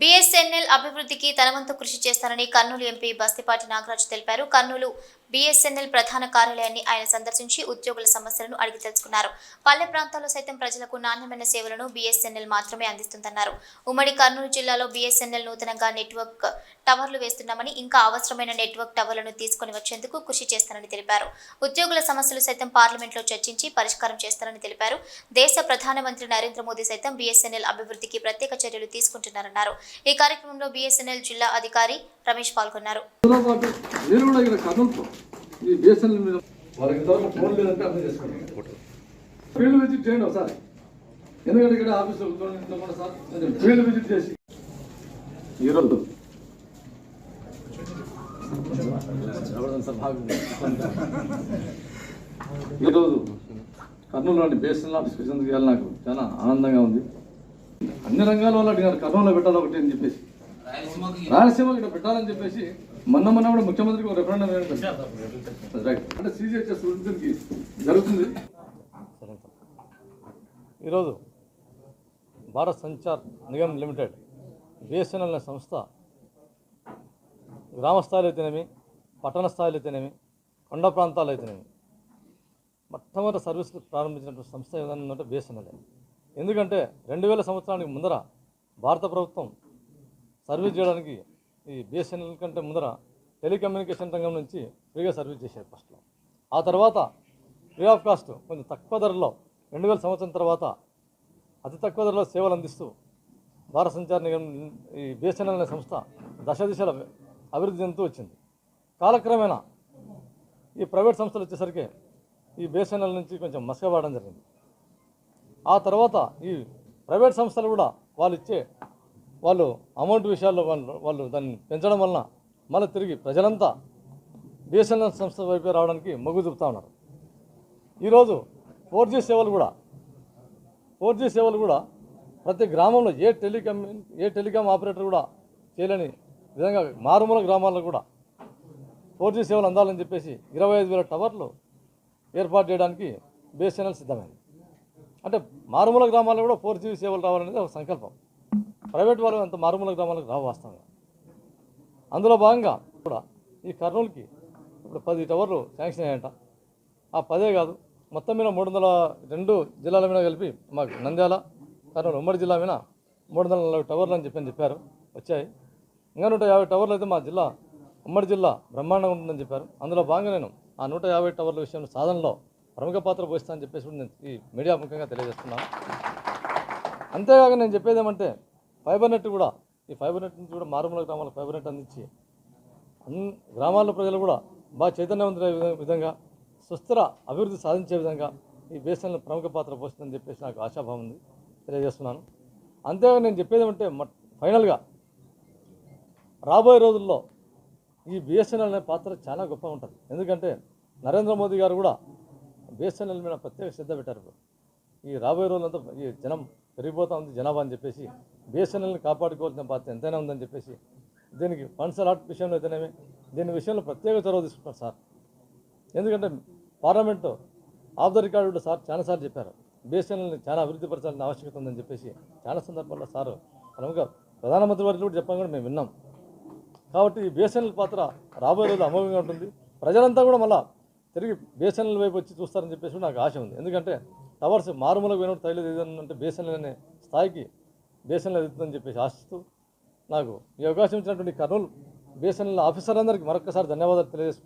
BSNL అభివృద్ధికి తనవంతు కృషి చేస్తానని కర్నూలు ఎంపీ బస్తిపాటి నాగరాజు తెలిపారు. కర్నూలు బీఎస్ఎన్ఎల్ ప్రధాన కార్యాలయాన్ని ఆయన సందర్శించి ఉద్యోగుల సమస్యలను అడిగి తెలుసుకున్నారు. పల్లె ప్రాంతాల్లో సైతం ప్రజలకు నాణ్యమైన సేవలను బీఎస్ఎన్ఎల్ మాత్రమే అందిస్తుందన్నారు. ఉమ్మడి కర్నూలు జిల్లాలో బీఎస్ఎన్ఎల్ నూతనంగా నెట్వర్క్ టవర్లు వేస్తున్నామని ఇంకా అవసరమైన నెట్వర్క్ టవర్లను తీసుకొని వచ్చేందుకు కృషి చేస్తానని తెలిపారు. ఉద్యోగుల సమస్యలు సైతం పార్లమెంట్లో చర్చించి పరిష్కారం చేస్తారని తెలిపారు. దేశ ప్రధానమంత్రి నరేంద్ర మోదీ సైతం బీఎస్ఎన్ఎల్ అభివృద్ధికి ప్రత్యేక చర్యలు తీసుకుంటున్నారన్నారు. ఈ కార్యక్రమంలో బీఎస్ఎన్ఎల్ జిల్లా అధికారి రమేష్ పాల్గొన్నారు. ఈ బేసన్ల మీద వాళ్ళకి ఇంతవరకు ఫోన్ లేదంటే అర్థం చేసుకోండి. ఫీల్డ్ విజిట్ చేయండి ఒకసారి. ఎందుకంటే ఇక్కడ ఆఫీసులో కూడా సార్. ఫీల్డ్ విజిట్ చేసి. ఈరోజు. ఈరోజు కర్నూలు లాంటి బేసన్ ఆఫీస్ వచ్చినందుకు నాకు? చాలా ఆనందంగా ఉంది. అన్ని రంగాల వాళ్ళు అడిగారు కర్నూలులో పెట్టాలి ఒకటి అని చెప్పేసి. రాయలసీమ ఇక్కడ పెట్టాలని చెప్పేసి మొన్న మొన్న కూడా ముఖ్యమంత్రికి ఒక రెఫరెండం. రైట్ అంటే సీజీహెచ్ఎస్ వృద్ధికి జరుగుతుంది. ఈరోజు భారత్ సంచార్ నిగమ్ లిమిటెడ్ బిఎస్ఎన్ఎల్ అనే సంస్థ గ్రామ స్థాయిలో అయితేనేమి పట్టణ స్థాయిలో అయితేనేమి కొండ ప్రాంతాలు అయితేనేమి మొట్టమొదటి సర్వీసులు ప్రారంభించినటువంటి సంస్థ ఏదైనా ఉందంటే బిఎస్ఎన్ఎల్ ఎందుకంటే రెండు వేల సంవత్సరానికి ముందర భారత ప్రభుత్వం సర్వీస్ చేయడానికి ఈ బిఎస్ఎన్ఎల్ కంటే ముందర టెలికమ్యూనికేషన్ రంగం నుంచి ఫ్రీగా సర్వీస్ చేశారు ఫస్ట్లో ఆ తర్వాత ఫ్రీ ఆఫ్ కాస్ట్ కొంచెం తక్కువ ధరలో రెండు వేల సంవత్సరం తర్వాత అతి తక్కువ ధరలో సేవలు అందిస్తూ భారత సంచార నిగం ఈ బిఎస్ఎన్ఎల్ అనే సంస్థ దశ దిశల అభివృద్ధి చెందుతూ వచ్చింది. కాలక్రమేణా ఈ ప్రైవేట్ సంస్థలు వచ్చేసరికి ఈ బిఎస్ఎన్ఎల్ నుంచి కొంచెం మసకబాడడం జరిగింది. ఆ తర్వాత ఈ ప్రైవేట్ సంస్థలు కూడా వాళ్ళు ఇచ్చే వాళ్ళు అమౌంట్ విషయాల్లో వాళ్ళు వాళ్ళు దాన్ని పెంచడం వలన మళ్ళీ తిరిగి ప్రజలంతా బిఎస్ఎన్ఎల్ సంస్థ వైపే రావడానికి మొగ్గు చూపుతా ఉన్నారు. ఈరోజు ఫోర్ జీ సేవలు కూడా ఫోర్ జీ సేవలు కూడా ప్రతి గ్రామంలో ఏ టెలికామ్ ఏ టెలికామ్ ఆపరేటర్ కూడా చేయలేని విధంగా మారుమూల గ్రామాల్లో కూడా ఫోర్ జీ సేవలు అందాలని చెప్పేసి ఇరవై ఐదు వేల టవర్లు ఏర్పాటు చేయడానికి బిఎస్ఎన్ఎల్ సిద్ధమైంది. అంటే మారుమూల గ్రామాల్లో కూడా ఫోర్ జీ సేవలు రావాలనేది ఒక సంకల్పం. ప్రైవేట్ వాళ్ళు అంత మారుమూల గ్రామాలకు రావు వాస్తవంగా. అందులో భాగంగా కూడా ఈ కర్నూలుకి ఇప్పుడు పది టవర్లు శాంక్షన్ అయ్యాయంట. ఆ పదే కాదు మొత్తం మీద మూడు వందల రెండు జిల్లాల మీద కలిపి మాకు నంద్యాల కర్నూలు ఉమ్మడి జిల్లా మీద మూడు వందల నలభై టవర్లు అని చెప్పని చెప్పారు. వచ్చాయి. ఇంకా నూట యాభై టవర్లు అయితే మా జిల్లా ఉమ్మడి జిల్లా బ్రహ్మాండంగా ఉంటుందని చెప్పారు. అందులో భాగంగా నేను ఆ నూట యాభై టవర్ల విషయంలో సాధనలో ప్రముఖ పాత్ర పోస్తానని చెప్పేసి నేను ఈ మీడియా ముఖ్యంగా తెలియజేస్తున్నాను. అంతేకాక నేను చెప్పేది ఏమంటే ఫైబర్ నెట్ కూడా ఈ ఫైబర్ నెట్ నుంచి కూడా మారుమూల గ్రామాలకు ఫైబర్ నెట్ అందించి గ్రామాల ప్రజలు కూడా బాగా చైతన్యవంతులే విధంగా సుస్థిర అభివృద్ధి సాధించే విధంగా ఈ బేసన్లో ప్రముఖ పాత్ర పోస్తుందని చెప్పేసి నాకు ఆశాభావం ఉంది తెలియజేస్తున్నాను. అంతేగా నేను చెప్పేది ఏమంటే ఫైనల్గా రాబోయే రోజుల్లో ఈ బిఎస్ఎన్ఎల్ అనే పాత్ర చాలా గొప్ప ఉంటుంది. ఎందుకంటే నరేంద్ర మోదీ గారు కూడా బిఎస్ఎన్ఎల్ మీద ప్రత్యేక శ్రద్ధ పెట్టారు. ఈ రాబోయే రోజులంతా ఈ జనం పెరిగిపోతూ ఉంది జనాభా అని చెప్పేసి. బిఎస్ఎన్ఎల్ని కాపాడుకోవాల్సిన బాధ్యత ఎంతైనా ఉందని చెప్పేసి. దీనికి ఫండ్స్ అలాట్ విషయంలో అయితేనేమి? దీని విషయంలో ప్రత్యేక చొరవ తీసుకుంటారు సార్. ఎందుకంటే పార్లమెంటు ఆఫ్ ద రికార్డు కూడా సార్ చాలాసార్లు చెప్పారు. బిఎస్ఎన్ఎల్ని చాలా అభివృద్ధి పరచాల్సిన ఆవశ్యకత ఉందని చెప్పేసి. చాలా సందర్భాల్లో సార్ ప్రముఖ ప్రధానమంత్రి వారికి కూడా చెప్పడం కూడా మేము విన్నాం. కాబట్టి ఈ బిఎస్ఎన్ఎల్ పాత్ర రాబోయే రోజు అమోఘంగా ఉంటుంది. ప్రజలంతా కూడా మళ్ళీ తిరిగి బిఎస్ఎన్ఎల్ వైపు వచ్చి చూస్తారని చెప్పేసి కూడా నాకు ఆశ ఉంది. ఎందుకంటే టవర్స్ మారుమూలకు పోయినప్పుడు తైలేదు ఏదంటే బిఎస్ఎన్ఎల్ అనే స్థాయికి బిఎస్ఎన్ఎల్ ఎదుగుతుందని చెప్పేసి ఆశిస్తూ నాకు ఈ అవకాశం ఇచ్చినటువంటి కర్నూలు బిఎస్ఎన్ఎల్ ఆఫీసర్ అందరికీ మరొకసారి ధన్యవాదాలు తెలియజేస్తున్నాను